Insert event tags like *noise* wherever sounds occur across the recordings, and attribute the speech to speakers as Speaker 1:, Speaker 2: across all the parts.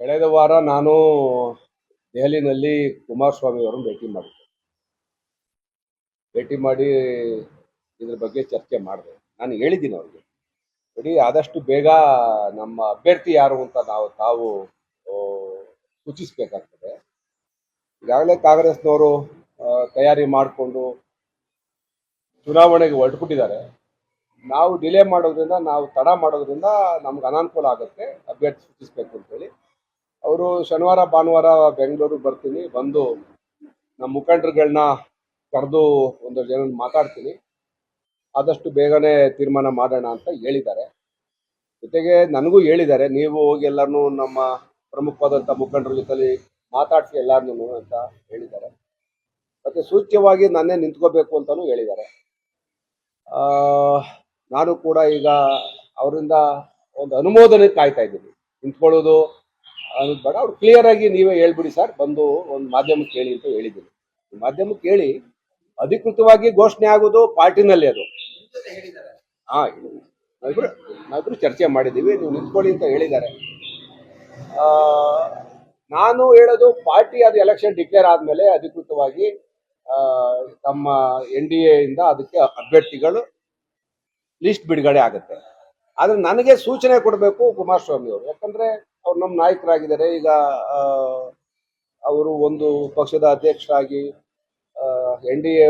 Speaker 1: ಕಳೆದ ವಾರ ನಾನು ದೆಹಲಿನಲ್ಲಿ ಕುಮಾರಸ್ವಾಮಿ ಅವರನ್ನು ಭೇಟಿ ಮಾಡಿದ್ದೆ. ಭೇಟಿ ಮಾಡಿ ಇದ್ರ ಬಗ್ಗೆ ಚರ್ಚೆ ಮಾಡಿದೆ. ನಾನು ಹೇಳಿದ್ದೀನಿ ಅವ್ರಿಗೆ. ನೋಡಿ, ಆದಷ್ಟು ಬೇಗ ನಮ್ಮ ಅಭ್ಯರ್ಥಿ ಯಾರು ಅಂತ ನಾವು ತಾವು ಸೂಚಿಸ್ಬೇಕಾಗ್ತದೆ. ಈಗಾಗಲೇ ಕಾಂಗ್ರೆಸ್ನವರು ತಯಾರಿ ಮಾಡಿಕೊಂಡು ಚುನಾವಣೆಗೆ ಹೊರಟುಬಿಟ್ಟಿದ್ದಾರೆ ನಾವು ಡಿಲೇ ಮಾಡೋದ್ರಿಂದ, ನಾವು ತಡ ಮಾಡೋದ್ರಿಂದ ನಮ್ಗೆ ಅನಾನುಕೂಲ ಆಗುತ್ತೆ. ಅಭ್ಯರ್ಥಿ ಸೂಚಿಸಬೇಕು ಅಂತೇಳಿ ಅವರು ಶನಿವಾರ, ಭಾನುವಾರ ಬೆಂಗಳೂರಿಗೆ ಬರ್ತೀನಿ. ಬಂದು ನಮ್ಮ ಮುಖಂಡರುಗಳನ್ನ ಕರೆದು ಒಂದು ಜನ ಮಾತಾಡ್ತೀನಿ. ಆದಷ್ಟು ಬೇಗನೆ ತೀರ್ಮಾನ ಮಾಡೋಣ ಅಂತ ಹೇಳಿದ್ದಾರೆ. ಜೊತೆಗೆ ನನಗೂ ಹೇಳಿದ್ದಾರೆ, ನೀವು ಹೋಗಿ ಎಲ್ಲರನ್ನೂ ನಮ್ಮ ಪ್ರಮುಖವಾದಂಥ ಮುಖಂಡರ ಜೊತೆಲಿ ಮಾತಾಡಿಸಿ ಎಲ್ಲರನ್ನೂ ಅಂತ ಹೇಳಿದ್ದಾರೆ. ಮತ್ತೆ ಸೂಚ್ಯವಾಗಿ ನನ್ನೇ ನಿಂತ್ಕೋಬೇಕು ಅಂತಲೂ ಹೇಳಿದ್ದಾರೆ. ನಾನು ಕೂಡ ಈಗ ಅವರಿಂದ ಒಂದು ಅನುಮೋದನೆ ಕಾಯ್ತಾ ಇದ್ದೀನಿ. ನಿಂತ್ಕೊಳ್ಳೋದು ಅನ್ನೋದು ಬೇಡ ಅವ್ರು ಕ್ಲಿಯರ್ ಆಗಿ ನೀವೇ ಹೇಳ್ಬಿಡಿ ಸರ್ ಬಂದು ಒಂದು ಮಾಧ್ಯಮಕ್ಕೆ ಹೇಳಿ ಅಂತ ಹೇಳಿದ್ದೀನಿ. ಮಾಧ್ಯಮಕ್ಕೆ ಹೇಳಿ ಅಧಿಕೃತವಾಗಿ ಘೋಷಣೆ ಆಗೋದು ಪಾರ್ಟಿನಲ್ಲಿ ಅದು. ಹಾ, ನಾವಿಬ್ರು ನಾವಿಬ್ರು ಚರ್ಚೆ ಮಾಡಿದ್ದೀವಿ. ನೀವು ನಿಂತ್ಕೊಳ್ಳಿ ಅಂತ ಹೇಳಿದ್ದಾರೆ. ನಾನು ಹೇಳೋದು ಪಾರ್ಟಿ ಅದು ಎಲೆಕ್ಷನ್ ಡಿಕ್ಲೇರ್ ಆದಮೇಲೆ ಅಧಿಕೃತವಾಗಿ ತಮ್ಮ ಎನ್ ಡಿ ಎಯಿಂದ ಅದಕ್ಕೆ ಅಭ್ಯರ್ಥಿಗಳು ಲಿಸ್ಟ್ ಬಿಡುಗಡೆ ಆಗುತ್ತೆ. ಆದ್ರೆ ನನಗೆ ಸೂಚನೆ ಕೊಡಬೇಕು ಕುಮಾರಸ್ವಾಮಿ ಅವರು ಯಾಕಂದ್ರೆ ಅವ್ರು ನಮ್ಮ ನಾಯಕರಾಗಿದ್ದಾರೆ. ಈಗ ಅವರು ಒಂದು ಪಕ್ಷದ ಅಧ್ಯಕ್ಷರಾಗಿ ಎನ್ ಡಿ ಎ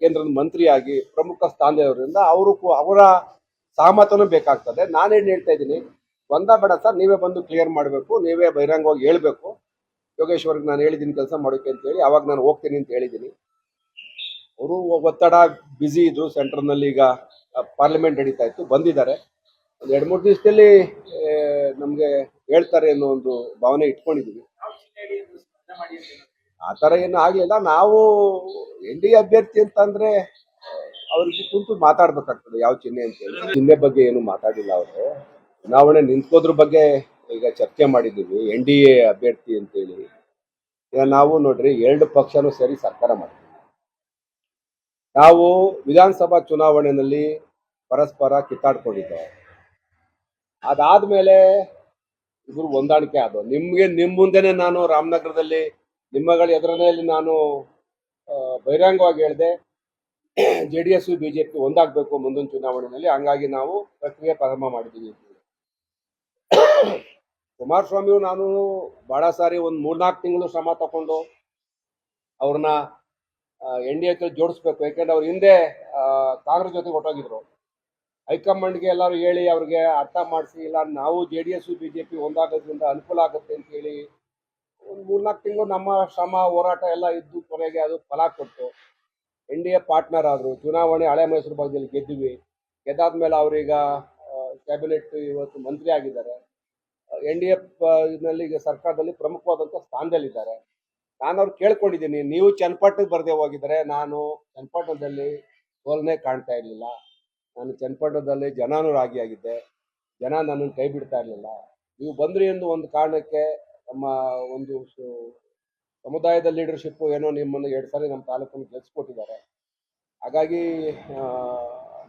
Speaker 1: ಕೇಂದ್ರದ ಮಂತ್ರಿಯಾಗಿ ಪ್ರಮುಖ ಸ್ಥಾನದವರಿಂದ ಅವರು ಅವರ ಸಹಮತನೂ ಬೇಕಾಗ್ತದೆ. ನಾನೇನು ಹೇಳ್ತಾ ಇದ್ದೀನಿ, ಬಂದ ಬೇಡ ಸರ್, ನೀವೇ ಬಂದು ಕ್ಲಿಯರ್ ಮಾಡಬೇಕು, ನೀವೇ ಬಹಿರಂಗವಾಗಿ ಹೇಳಬೇಕು. ಯೋಗೇಶ್ವರ್ಗೆ ನಾನು ಹೇಳಿದ್ದೀನಿ ಕೆಲಸ ಮಾಡೋಕೆ ಅಂತ ಹೇಳಿ, ಅವಾಗ ನಾನು ಹೋಗ್ತೀನಿ ಅಂತ ಹೇಳಿದ್ದೀನಿ. ಅವರು ಒತ್ತಡ ಬ್ಯುಸಿ ಇದ್ರು ಸೆಂಟ್ರಲ್ನಲ್ಲಿ ಈಗ ಪಾರ್ಲಿಮೆಂಟ್ ನಡೀತಾ ಇತ್ತು, ಬಂದಿದ್ದಾರೆ. ಒಂದು ಎರಡು ಮೂರು ದಿವಸದಲ್ಲಿ ನಮಗೆ ಹೇಳ್ತಾರೆ ಅನ್ನೋ ಒಂದು ಭಾವನೆ ಇಟ್ಕೊಂಡಿದ್ದೀವಿ ಆ ಥರ ಏನು ಆಗಲಿಲ್ಲ. ನಾವು ಎನ್ ಡಿ ಅಭ್ಯರ್ಥಿ ಅಂತಂದ್ರೆ ಅವ್ರಿಗೆ ಕುಂತು ಮಾತಾಡ್ಬೇಕಾಗ್ತದೆ ಯಾವ ಚಿಹ್ನೆ ಅಂತ ಹೇಳಿ. ಚಿಹ್ನೆ ಬಗ್ಗೆ ಏನು ಮಾತಾಡಿಲ್ಲ ಅವರು. ಚುನಾವಣೆ ನಿಂತ್ಕೋದ್ರ ಬಗ್ಗೆ ಈಗ ಚರ್ಚೆ ಮಾಡಿದ್ದೀವಿ ಎನ್ ಡಿ ಎ ಅಭ್ಯರ್ಥಿ ಅಂತೇಳಿ ಈಗ ನಾವು ನೋಡ್ರಿ, ಎರಡು ಪಕ್ಷನೂ ಸೇರಿ ಸರ್ಕಾರ ಮಾಡ್ತೀವಿ ನಾವು ವಿಧಾನಸಭಾ ಚುನಾವಣೆಯಲ್ಲಿ ಪರಸ್ಪರ ಕಿತ್ತಾಡ್ಕೊಂಡಿದ್ದೇವೆ ಅದಾದ್ಮೇಲೆ ಇಬ್ರು ಹೊಂದಾಣಿಕೆ ಅದು ನಿಮ್ಗೆ ನಿಮ್ ಮುಂದೆನೆ ನಾನು ರಾಮನಗರದಲ್ಲಿ ನಿಮ್ಮಗಳ ಎದುರನೆಯಲ್ಲಿ ನಾನು ಬಹಿರಂಗವಾಗಿ ಹೇಳಿದೆ ಜೆ ಡಿ ಎಸ್ ಬಿಜೆಪಿ ಒಂದಾಗಬೇಕು ಮುಂದಿನ ಚುನಾವಣೆಯಲ್ಲಿ, ಹಂಗಾಗಿ ನಾವು ಪ್ರಕ್ರಿಯೆ ಪ್ರಾರಂಭ ಮಾಡಿದ್ದೀವಿ ಕುಮಾರಸ್ವಾಮಿಯು ನಾನು ಬಹಳ ಸಾರಿ ಒಂದು ಮೂರ್ನಾಲ್ಕು ತಿಂಗಳು ಶ್ರಮ ತಗೊಂಡು ಅವ್ರನ್ನ ಎನ್ ಡಿ ಎ ಜೋಡಿಸ್ಬೇಕು. ಯಾಕೆಂದ್ರೆ ಅವ್ರ ಹಿಂದೆ ಕಾಂಗ್ರೆಸ್ ಜೊತೆ ಹೊಟ್ಟೋಗಿದ್ರು ಹೈಕಮಾಂಡ್ಗೆ ಎಲ್ಲರೂ ಹೇಳಿ ಅವ್ರಿಗೆ ಅರ್ಥ ಮಾಡಿಸಿ, ಇಲ್ಲ ನಾವು J D S, B J P ಒಂದಾಗೋದ್ರಿಂದ ಅನುಕೂಲ ಆಗುತ್ತೆ ಅಂತ ಹೇಳಿ ಒಂದು ಮೂರ್ನಾಲ್ಕು ತಿಂಗಳು ನಮ್ಮ ಶ್ರಮ, ಹೋರಾಟ ಎಲ್ಲ ಇದ್ದು ಕೊನೆಗೆ ಅದು ಫಲ ಕೊಟ್ಟು ಎನ್ ಡಿ ಎ ಪಾರ್ಟ್ನರ್ ಆದರು, ಚುನಾವಣೆ ಹಳೆ ಮೈಸೂರು ಭಾಗದಲ್ಲಿ ಗೆದ್ದಿವಿ. ಗೆದ್ದಾದ್ಮೇಲೆ ಅವರೀಗ ಕ್ಯಾಬಿನೆಟ್ ಇವತ್ತು ಮಂತ್ರಿ ಆಗಿದ್ದಾರೆ. ಎನ್ ಡಿ ಎ ನಲ್ಲಿ ಈಗ ಸರ್ಕಾರದಲ್ಲಿ ಪ್ರಮುಖವಾದಂಥ ಸ್ಥಾನದಲ್ಲಿದ್ದಾರೆ. ನಾನು ಅವ್ರು ಕೇಳ್ಕೊಂಡಿದ್ದೀನಿ, ನೀವು ಚನ್ನಪಟ್ಟಣಕ್ಕೆ ಬರದೆ ಹೋಗಿದ್ರೆ ನಾನು ಚನ್ನಪಟ್ಟಣದಲ್ಲಿ ಸೋಲನೆ ಕಾಣ್ತಾ ಇರಲಿಲ್ಲ. ನಾನು ಚನ್ನಪಟ್ಟಣದಲ್ಲಿ ಜನಾನುರಾಗಿಯಾಗಿದ್ದೆ ಜನ ನನ್ನನ್ನು ಕೈ ಬಿಡ್ತಾ ಇರಲಿಲ್ಲ. ನೀವು ಬಂದ್ರಿ ಎಂದು ಒಂದು ಕಾರಣಕ್ಕೆ ನಮ್ಮ ಒಂದು ಸಮುದಾಯದ ಲೀಡರ್ಶಿಪ್ಪು ಏನೋ ನಿಮ್ಮನ್ನು ಎರಡು ಸಾರಿ ನಮ್ಮ ತಾಲೂಕನ್ನು ಗೆಲ್ಸ್ಕೊಟ್ಟಿದ್ದಾರೆ. ಹಾಗಾಗಿ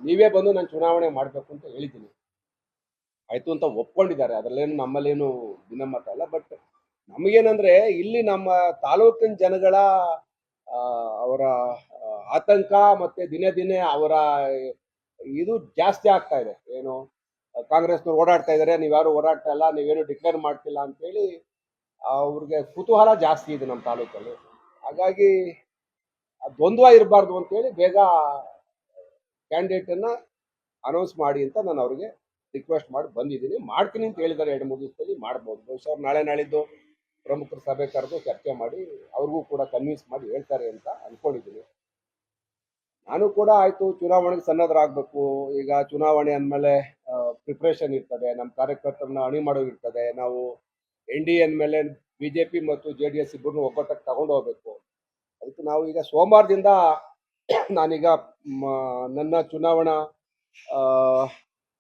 Speaker 1: ನೀವೇ ಬಂದು ನಾನು ಚುನಾವಣೆ ಮಾಡಬೇಕು ಅಂತ ಹೇಳಿದ್ದೀನಿ. ಆಯಿತು ಅಂತ ಒಪ್ಕೊಂಡಿದ್ದಾರೆ. ಅದರಲ್ಲೇನು ನಮ್ಮಲ್ಲೇನು ಭಿನ್ನಮತ ಅಲ್ಲ. ಬಟ್ ನಮಗೇನಂದ್ರೆ, ಇಲ್ಲಿ ನಮ್ಮ ತಾಲೂಕಿನ ಜನಗಳ ಅವರ ಆತಂಕ ಮತ್ತೆ ದಿನೇ ದಿನೇ ಅವರ ಇದು ಜಾಸ್ತಿ ಆಗ್ತಾ ಇದೆ. ಏನು, ಕಾಂಗ್ರೆಸ್ನವ್ರು ಓಡಾಡ್ತಾ ಇದ್ದಾರೆ ನೀವ್ಯಾರು ಓಡಾಡ್ತಾ ಇಲ್ಲ, ನೀವೇನು ಡಿಕ್ಲೇರ್ ಮಾಡ್ತಿಲ್ಲ ಅಂತೇಳಿ ಅವ್ರಿಗೆ ಕುತೂಹಲ ಜಾಸ್ತಿ ಇದೆ ನಮ್ಮ ತಾಲೂಕಲ್ಲಿ. ಹಾಗಾಗಿ ದ್ವಂದ್ವ ಇರಬಾರ್ದು ಅಂತೇಳಿ ಬೇಗ ಕ್ಯಾಂಡಿಡೇಟನ್ನು ಅನೌನ್ಸ್ ಮಾಡಿ ಅಂತ ನಾನು ಅವ್ರಿಗೆ ರಿಕ್ವೆಸ್ಟ್ ಮಾಡಿ ಬಂದಿದ್ದೀನಿ. ಮಾಡ್ತೀನಿ ಅಂತ ಹೇಳಿದ್ದಾರೆ ಎರಡು ಮೂರು ದಿವಸದಲ್ಲಿ, ಮಾಡ್ಬೋದು. ಬಹುಶಃ ಅವ್ರು ನಾಳೆ ನಾಳಿದ್ದು ಪ್ರಮುಖರ ಸಭೆ ಕರೆದು ಚರ್ಚೆ ಮಾಡಿ ಅವ್ರಿಗೂ ಕೂಡ ಕನ್ವಿನ್ಸ್ ಮಾಡಿ ಹೇಳ್ತಾರೆ ಅಂತ ಅನ್ಕೊಂಡಿದ್ದೀನಿ. ನಾನು ಕೂಡ ಆಯ್ತು, ಚುನಾವಣೆಗೆ ಸನ್ನದ್ಧರಾಗಬೇಕು ಈಗ ಚುನಾವಣೆ ಅಂದಮೇಲೆ ಪ್ರಿಪ್ರೇಷನ್ ಇರ್ತದೆ. ನಮ್ಮ ಕಾರ್ಯಕರ್ತರನ್ನ ಅಣಿ ಮಾಡೋದು ಇರ್ತದೆ. ನಾವು ಎನ್ ಡಿ ಎ ಮೇಲೆ ಬಿ ಜೆ ಪಿ ಮತ್ತು ಜೆ ಡಿ ಎಸ್ ಇಬ್ಬರನ್ನು ಒಗ್ಗಟ್ಟಕ್ಕೆ ತಗೊಂಡು ಹೋಗ್ಬೇಕು. ಅದಕ್ಕೆ ನಾವು ಈಗ ಸೋಮವಾರದಿಂದ *coughs* ನಾನೀಗ ನನ್ನ ಚುನಾವಣಾ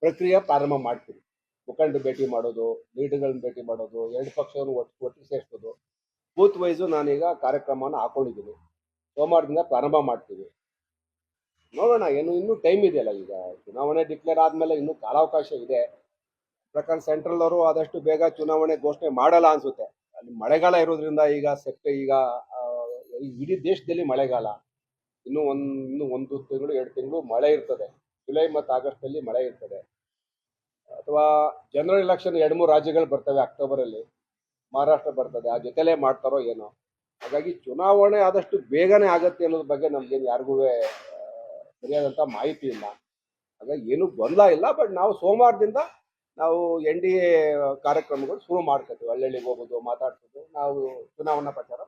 Speaker 1: ಪ್ರಕ್ರಿಯೆ ಪ್ರಾರಂಭ ಮಾಡ್ತೀನಿ. ಮುಖಂಡ ಭೇಟಿ ಮಾಡೋದು, ಲೀಡರ್ಗಳನ್ನ ಭೇಟಿ ಮಾಡೋದು, ಎರಡು ಪಕ್ಷವನ್ನು ಒಟ್ಟು ಒಟ್ಟಿಗೆ ಸೇರಿಸೋದು. ಬೂತ್ ವೈಸು ನಾನೀಗ ಕಾರ್ಯಕ್ರಮವನ್ನು ಹಾಕೊಂಡಿದ್ದೀನಿ. ಸೋಮವಾರದಿಂದ ಪ್ರಾರಂಭ ಮಾಡ್ತೀವಿ. ನೋಡೋಣ, ಏನು, ಇನ್ನೂ ಟೈಮ್ ಇದೆಯಲ್ಲ ಈಗ. ಚುನಾವಣೆ ಡಿಕ್ಲೇರ್ ಆದಮೇಲೆ ಇನ್ನೂ ಕಾಲಾವಕಾಶ ಇದೆ. ಪ್ರಕಾರ ಸೆಂಟ್ರಲ್ ಅವರು ಆದಷ್ಟು ಬೇಗ ಚುನಾವಣೆ ಘೋಷಣೆ ಮಾಡಲ್ಲ ಅನ್ಸುತ್ತೆ. ಅಲ್ಲಿ ಮಳೆಗಾಲ ಇರೋದ್ರಿಂದ ಈಗ ಸೆಪ್ಟೆ, ಈಗ ಇಡೀ ದೇಶದಲ್ಲಿ ಮಳೆಗಾಲ. ಇನ್ನು ಒಂದ್, ಇನ್ನು ಒಂದು ತಿಂಗಳು, ಎರಡು ತಿಂಗಳು ಮಳೆ ಇರ್ತದೆ. ಜುಲೈ ಮತ್ತು ಆಗಸ್ಟ್ ಅಲ್ಲಿ ಮಳೆ ಇರ್ತದೆ. ಅಥವಾ ಜನರಲ್ ಎಲೆಕ್ಷನ್ ಎರಡು ಮೂರು ರಾಜ್ಯಗಳು ಬರ್ತವೆ ಅಕ್ಟೋಬರ್ ಅಲ್ಲಿ ಮಹಾರಾಷ್ಟ್ರ ಬರ್ತದೆ. ಆ ಜೊತೆಲೇ ಮಾಡ್ತಾರೋ ಏನೋ. ಹಾಗಾಗಿ ಚುನಾವಣೆ ಆದಷ್ಟು ಬೇಗನೆ ಆಗತ್ತೆ ಅನ್ನೋದ್ರ ಬಗ್ಗೆ ನಮ್ಗೇನು ಯಾರಿಗೂ ಸರಿಯಾದಂಥ ಮಾಹಿತಿ ಇಲ್ಲ. ಹಾಗಾಗಿ ಏನೂ ಗೊಂದಲ ಇಲ್ಲ ಬಟ್ ನಾವು ಸೋಮವಾರದಿಂದ ನಾವು ಎನ್ ಡಿ ಎ ಕಾರ್ಯಕ್ರಮಗಳು ಶುರು ಮಾಡ್ಕೊತೀವಿ. ಹಳ್ಳಿಗೆ ಹೋಗೋದು, ಮಾತಾಡ್ಸೋದು, ನಾವು ಚುನಾವಣಾ ಪ್ರಚಾರ